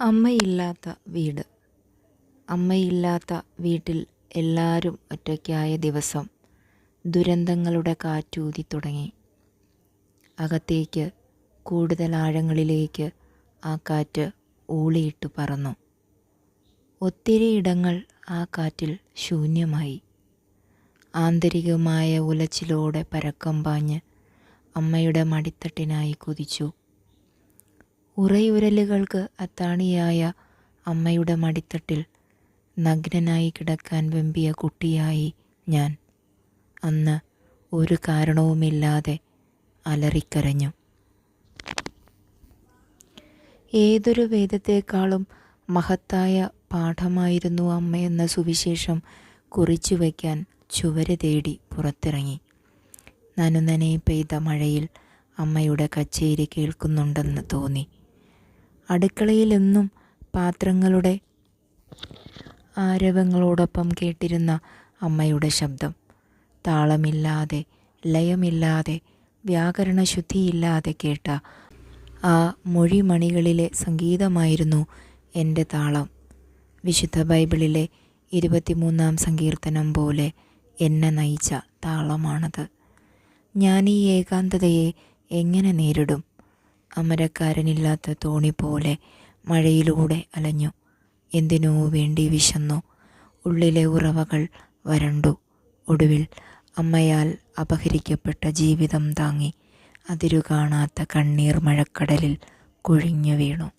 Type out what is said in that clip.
അമ്മയില്ലാത്ത വീട്. അമ്മയില്ലാത്ത വീട്ടിൽ എല്ലാവരും ഒറ്റയ്ക്കായ ദിവസം ദുരന്തങ്ങളുടെ കാറ്റൂതി തുടങ്ങി. അകത്തേക്ക് കൂടുതൽ ആഴങ്ങളിലേക്ക് ആ കാറ്റ് ഊളിയിട്ട് പറന്നു. ഒത്തിരി ഇടങ്ങൾ ആ കാറ്റിൽ ശൂന്യമായി. ആന്തരികമായ ഉലച്ചിലോടെ പരക്കം പാഞ്ഞ് അമ്മയുടെ മടിത്തട്ടിനായി കുതിച്ചു. ഉറയുരലുകൾക്ക് അത്താണിയായ അമ്മയുടെ മടിത്തട്ടിൽ നഗ്നനായി കിടക്കാൻ വെമ്പിയ കുട്ടിയായി ഞാൻ. അന്ന് ഒരു കാരണവുമില്ലാതെ അലറിക്കരഞ്ഞു. ഏതൊരു വേദത്തെക്കാളും മഹത്തായ പാഠമായിരുന്നു അമ്മയെന്ന സുവിശേഷം കുറിച്ചു വയ്ക്കാൻ ചുവര് തേടി പുറത്തിറങ്ങി. നനുനനെ പെയ്ത മഴയിൽ അമ്മയുടെ കച്ചേരി കേൾക്കുന്നുണ്ടെന്ന് തോന്നി. അടുക്കളയിൽ എന്നും പാത്രങ്ങളുടെ ആരവങ്ങളോടൊപ്പം കേട്ടിരുന്ന അമ്മയുടെ ശബ്ദം. താളമില്ലാതെ ലയമില്ലാതെ വ്യാകരണ വ്യാകരണശുദ്ധിയില്ലാതെ കേട്ട ആ മൊഴിമണികളിലെ സംഗീതമായിരുന്നു എന്റെ താളം. വിശുദ്ധ ബൈബിളിലെ ഇരുപത്തിമൂന്നാം സങ്കീർത്തനം പോലെ എന്നെ നയിച്ച താളമാണത്. ഞാൻ ഈ ഏകാന്തതയെ എങ്ങനെ നേരിടും? അമരക്കാരനില്ലാത്ത തോണി പോലെ മഴയിലൂടെ അലഞ്ഞു. എന്തിനോ വേണ്ടി വിശന്നു. ഉള്ളിലെ ഉറവകൾ വരണ്ടു. ഒടുവിൽ അമ്മയാൽ അപഹരിക്കപ്പെട്ട ജീവിതം താങ്ങി. അതിരു കാണാത്ത കണ്ണീർ മഴക്കടലിൽ കുഴിഞ്ഞു വീണു.